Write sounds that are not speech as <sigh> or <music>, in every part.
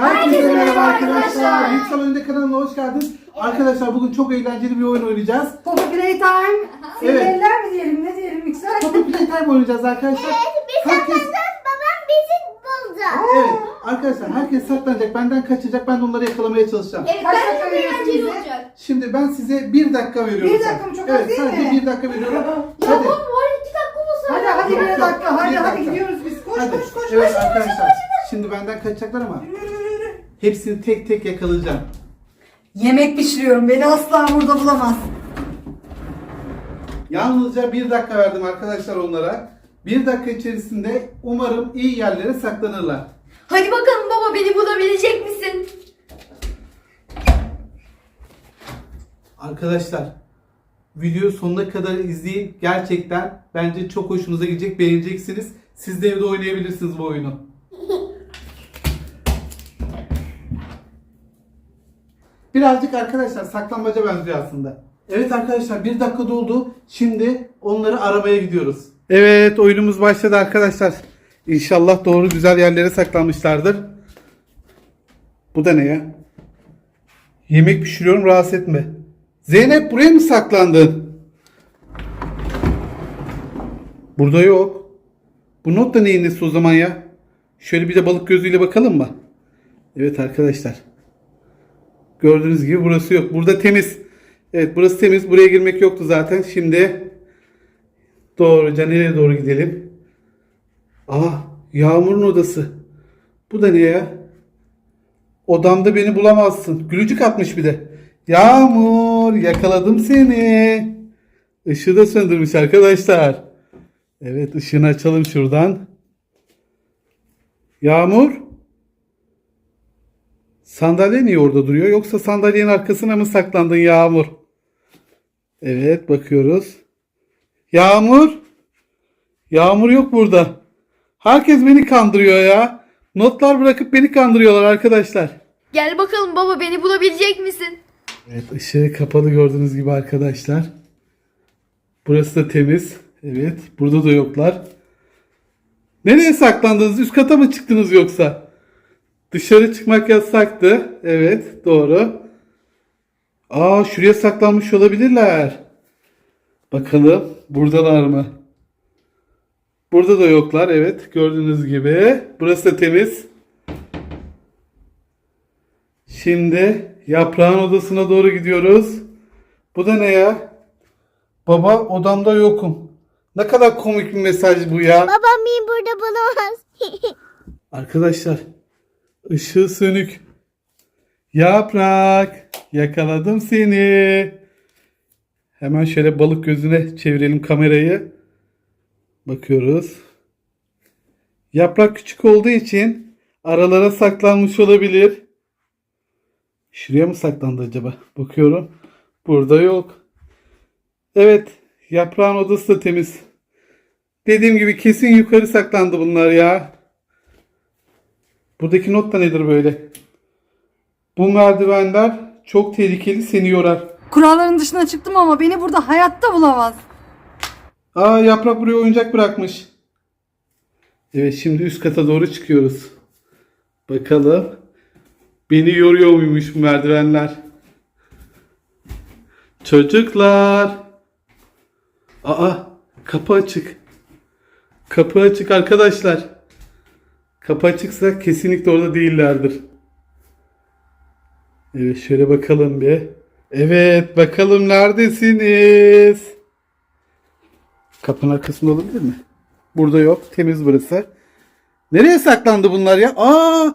Herkese merhaba arkadaşlar. Yüksel Önde kanalına hoş geldiniz. Arkadaşlar bugün çok eğlenceli bir oyun oynayacağız. Popo Playtime. Evet. Sinirler mi diyelim ne diyelim Yüksel? Poppy Playtime oynayacağız arkadaşlar. Biz Herkes, babam bizi bulacak. evet arkadaşlar herkes saklanacak. Benden kaçacak. Ben de onları yakalamaya çalışacağım. Evet, Kaç dakika de veriyorsun eğlenceli bize? olacak. Şimdi ben size bir dakika veriyorum. Bir dakika mı? Çok az evet, değil sadece mi? bir dakika veriyorum. Ya Hadi. baba var iki dakika olsa. Hadi hadi Yok, bir dakika hadi Bir hadi dakika. gidiyoruz biz. Koş Hadi. koş koş. Evet koş. arkadaşlar. Şimdi benden kaçacaklar ama hepsini tek tek yakalayacağım. Yemek pişiriyorum beni asla burada bulamaz. Yalnızca bir dakika verdim arkadaşlar onlara. Bir dakika içerisinde umarım iyi yerlere saklanırlar. Hadi bakalım baba beni bulabilecek misin? Arkadaşlar videoyu sonuna kadar izleyin. Gerçekten bence çok hoşunuza gidecek, beğeneceksiniz. Siz de evde oynayabilirsiniz bu oyunu. Birazcık arkadaşlar saklambaca benziyor aslında. Evet arkadaşlar bir dakika doldu. Şimdi onları aramaya gidiyoruz. Evet oyunumuz başladı arkadaşlar. İnşallah doğru güzel yerlere saklanmışlardır. Bu da ne ya? Yemek pişiriyorum rahatsız etme. Zeynep buraya mı saklandın? Burada yok. Bu not da neyin nesi o zaman ya? Şöyle bir de balık gözüyle bakalım mı? Evet arkadaşlar. Gördüğünüz gibi burası yok. Burada temiz. Evet burası temiz. Buraya girmek yoktu zaten. Şimdi doğruca nereye doğru gidelim? Aa Yağmur'un odası. Bu da ne ya? Odamda beni bulamazsın. Gülücük atmış bir de. Yağmur yakaladım seni. Işığı da söndürmüş arkadaşlar. Evet ışığını açalım şuradan. Yağmur. Sandalye niye orada duruyor? Yoksa sandalyenin arkasına mı saklandın Yağmur? Evet bakıyoruz. Yağmur. Yağmur yok burada. Herkes beni kandırıyor ya. Notlar bırakıp beni kandırıyorlar arkadaşlar. Gel bakalım baba beni bulabilecek misin? Evet ışığı kapalı gördüğünüz gibi arkadaşlar. Burası da temiz. Evet burada da yoklar. Nereye saklandınız? Üst kata mı çıktınız yoksa? Dışarı çıkmak yasaktı. Evet doğru. Aa şuraya saklanmış olabilirler. Bakalım buradalar mı? Burada da yoklar. Evet gördüğünüz gibi. Burası da temiz. Şimdi yaprağın odasına doğru gidiyoruz. Bu da ne ya? Baba odamda yokum. Ne kadar komik bir mesaj bu ya. Babam beni burada bulamaz. <laughs> Arkadaşlar ışığı sönük. Yaprak yakaladım seni. Hemen şöyle balık gözüne çevirelim kamerayı. Bakıyoruz. Yaprak küçük olduğu için aralara saklanmış olabilir. Şuraya mı saklandı acaba? Bakıyorum. Burada yok. Evet. Yaprağın odası da temiz. Dediğim gibi kesin yukarı saklandı bunlar ya. Buradaki not da nedir böyle? Bu merdivenler çok tehlikeli seni yorar. Kuralların dışına çıktım ama beni burada hayatta bulamaz. Aa yaprak buraya oyuncak bırakmış. Evet şimdi üst kata doğru çıkıyoruz. Bakalım. Beni yoruyor muymuş bu merdivenler? Çocuklar. Aa kapı açık. Kapı açık arkadaşlar. Kapı açıksa kesinlikle orada değillerdir. Evet şöyle bakalım bir. Evet bakalım neredesiniz? Kapının arkasında olabilir mi? Burada yok. Temiz burası. Nereye saklandı bunlar ya? Aa!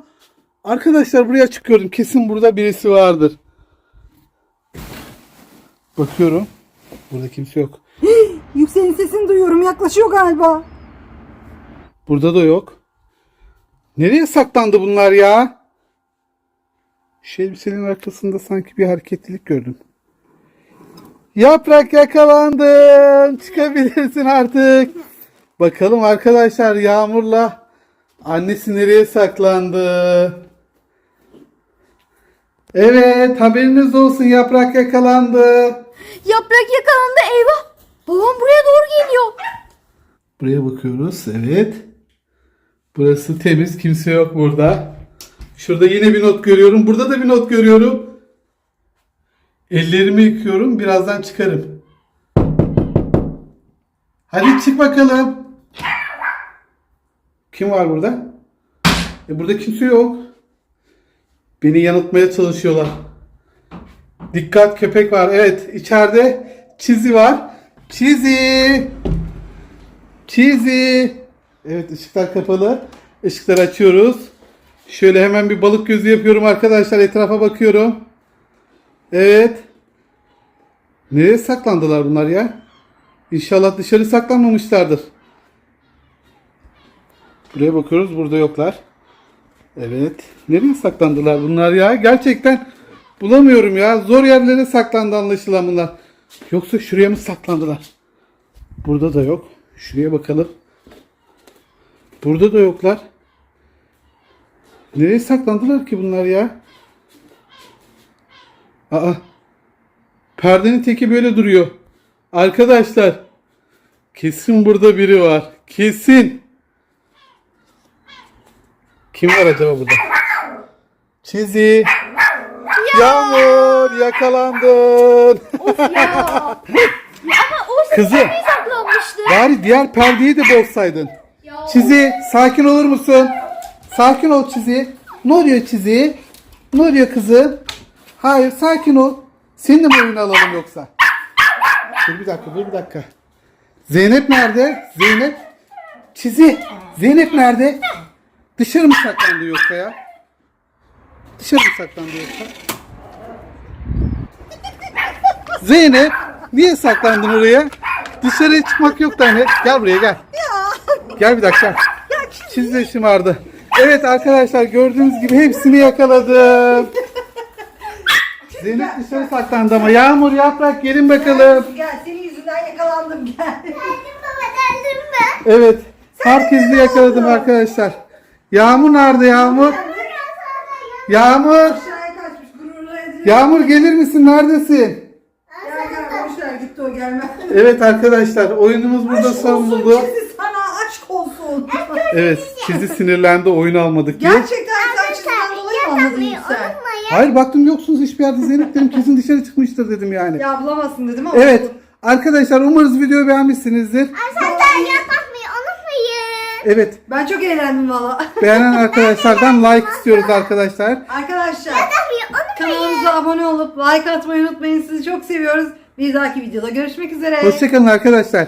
Arkadaşlar buraya çıkıyorum. Kesin burada birisi vardır. Bakıyorum. Burada kimse yok. <gasps> Yüksel'in sesini duyuyorum yaklaşıyor galiba. Burada da yok. Nereye saklandı bunlar ya? Şu elbisenin arkasında sanki bir hareketlilik gördüm. Yaprak yakalandın. Çıkabilirsin artık. Bakalım arkadaşlar Yağmur'la annesi nereye saklandı? Evet haberiniz olsun Yaprak yakalandı. Yaprak yakalandı eyvah. Babam buraya doğru geliyor. Buraya bakıyoruz. Evet. Burası temiz. Kimse yok burada. Şurada yine bir not görüyorum. Burada da bir not görüyorum. Ellerimi yıkıyorum. Birazdan çıkarım. Hadi çık bakalım. Kim var burada? E burada kimse yok. Beni yanıltmaya çalışıyorlar. Dikkat köpek var. Evet içeride çizi var. Çizi. Çizi. Evet ışıklar kapalı. Işıkları açıyoruz. Şöyle hemen bir balık gözü yapıyorum arkadaşlar. Etrafa bakıyorum. Evet. Nereye saklandılar bunlar ya? İnşallah dışarı saklanmamışlardır. Buraya bakıyoruz. Burada yoklar. Evet. Nereye saklandılar bunlar ya? Gerçekten bulamıyorum ya. Zor yerlere saklandı anlaşılan bunlar. Yoksa şuraya mı saklandılar? Burada da yok. Şuraya bakalım. Burada da yoklar. Nereye saklandılar ki bunlar ya? Aa. Perdenin teki böyle duruyor. Arkadaşlar. Kesin burada biri var. Kesin. Kim var acaba burada? Çizi. Yağmur yakalandın. <laughs> Ya. Ama o Kızım. saklanmıştı. Bari diğer perdeyi de bozsaydın. Çizi sakin olur musun? Sakin ol Çizi. Ne oluyor Çizi? Ne oluyor kızım? Hayır sakin ol. Seni de mi oyuna alalım yoksa? Dur bir dakika dur bir dakika. Zeynep nerede? Zeynep. Çizi. Zeynep nerede? Dışarı mı saklandı yoksa ya? Dışarı mı saklandı yoksa? Zeynep niye saklandın oraya? Dışarıya çıkmak yok da hani. Gel buraya gel. Gel bir dakika. Çiz de şımardı. Evet arkadaşlar gördüğünüz gibi hepsini yakaladım. Zeynep dışarı saklandı ama Yağmur Yaprak gelin bakalım. Gel senin yüzünden yakalandım gel. Evet. Herkesi yakaladım arkadaşlar. Yağmur nerede Yağmur? Yağmur. Aşağıya kaçmış gururla edilmiş. Yağmur gelir misin? Neredesin? Gel gel boşver gitti o gelmez. Evet arkadaşlar oyunumuz burada son buldu. Çizi sana aşk olsun. Evet çizi sinirlendi oyun almadık diye. Gerçekten sen çiziden dolayı mı anladın sen? Hayır baktım yoksunuz hiçbir yerde Zeynep dedim kesin dışarı çıkmıştır dedim yani. Ya bulamazsın dedim ama. Evet arkadaşlar umarız videoyu beğenmişsinizdir. Arkadaşlar yapmayı unutmayın. Evet Ben çok eğlendim valla. beğenen <laughs> arkadaşlardan like istiyoruz arkadaşlar. Arkadaşlar Yapmayı unutmayın. kanalımıza abone olup like atmayı unutmayın. Sizi çok seviyoruz. Bir dahaki videoda görüşmek üzere. Hoşçakalın arkadaşlar.